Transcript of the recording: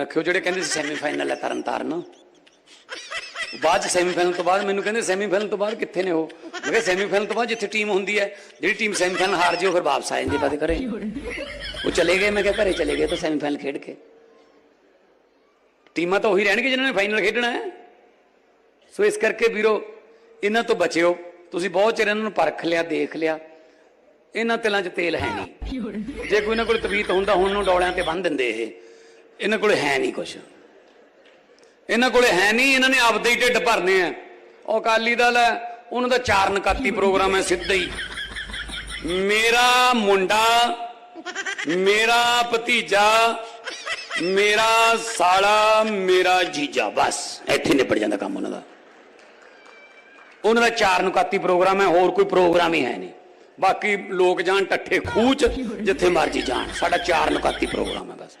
ਰੱਖਿਓ ਜਿਹੜੇ ਕਹਿੰਦੇ ਸੀ ਸੈਮੀਫਾਈਨਲ ਹੈ ਤਰਨ ਤਾਰਨ ਬਾਅਦ ਚ ਸੈਮੀਫਾਈਨਲ ਤੋਂ ਬਾਅਦ ਮੈਨੂੰ ਕਹਿੰਦੇ ਸੈਮੀਫਾਈਨਲ ਤੋਂ ਬਾਅਦ ਕਿੱਥੇ ਨੇ ਉਹ? ਮੈਂ ਕਿਹਾ ਸੈਮੀਫਾਈਨਲ ਤੋਂ ਬਾਅਦ ਜਿੱਥੇ ਟੀਮ ਹੁੰਦੀ ਹੈ, ਜਿਹੜੀ ਟੀਮ ਸੈਮੀਫਾਈਨਲ ਹਾਰ ਜੇ ਫਿਰ ਵਾਪਸ ਆ ਜਾਂਦੀ ਬਾਅਦ ਘਰੇ। ਉਹ ਚਲੇ ਗਏ, ਮੈਂ ਕਿਹਾ ਘਰੇ ਚਲੇ ਗਏ ਤਾਂ ਸੈਮੀਫਾਈਨਲ ਖੇਡ ਕੇ। ਟੀਮਾਂ ਤਾਂ ਉਹੀ ਰਹਿਣਗੇ ਜਿਨ੍ਹਾਂ ਨੇ ਫਾਈਨਲ ਖੇਡਣਾ ਹੈ। ਸੋ ਇਸ ਕਰਕੇ ਵੀਰੋ, ਇਹਨਾਂ ਤੋਂ ਬਚਿਓ। ਤੁਸੀਂ ਬਹੁਤ ਚਿਰ ਇਹਨਾਂ ਨੂੰ ਪਰਖ ਲਿਆ, ਦੇਖ ਲਿਆ। ਇਹਨਾਂ ਤਿਲਾਂ 'ਚ ਤੇਲ ਹੈ ਨਹੀਂ। ਜੇ ਕੋਈ ਨਾ ਕੋਈ ਤਵੀਤ ਹੁੰਦਾ, ਹੁਣ ਨੂੰ ਡੋਲਿਆਂ ਤੇ ਬੰਨ ਦਿੰਦੇ ਇਹ। ਇਹਨਾਂ ਕੋਲ ਹੈ ਨਹੀਂ ਕੁਛ। ਇਹਨਾਂ ਕੋਲ ਹੈ ਨਹੀਂ, ਇਹਨਾਂ ਨੇ ਆਪਦੇ ਹੀ ਢਿੱਡ ਭਰਨੇ ਆ। ਉਹ ਅਕਾਲੀ ਦਲ ਹੈ, ਉਹਨਾਂ ਦਾ ਚਾਰ ਨਕਾਤੀ ਪ੍ਰੋਗਰਾਮ ਹੈ ਸਿੱਧਾ ਹੀ। ਮੇਰਾ ਮੁੰਡਾ, ਮੇਰਾ ਭਤੀਜਾ, ਮੇਰਾ ਸਾਲਾ, ਮੇਰਾ ਜੀਜਾ, ਬਸ, ਇੱਥੇ ਨਿਪਟ ਜਾਂਦਾ ਕੰਮ ਉਹਨਾਂ ਦਾ। ਉਹਨਾਂ ਦਾ ਚਾਰ ਨੁਕਾਤੀ ਪ੍ਰੋਗਰਾਮ ਹੈ, ਹੋਰ ਕੋਈ ਪ੍ਰੋਗਰਾਮ ਹੀ ਹੈ ਨਹੀਂ। ਬਾਕੀ ਲੋਕ ਜਾਣ, ਟੱਠੇ ਖੂਚ, ਜਿੱਥੇ ਮਰਜ਼ੀ ਜਾਣ, ਸਾਡਾ ਚਾਰ ਨੁਕਾਤੀ ਪ੍ਰੋਗਰਾਮ ਹੈ ਬਸ।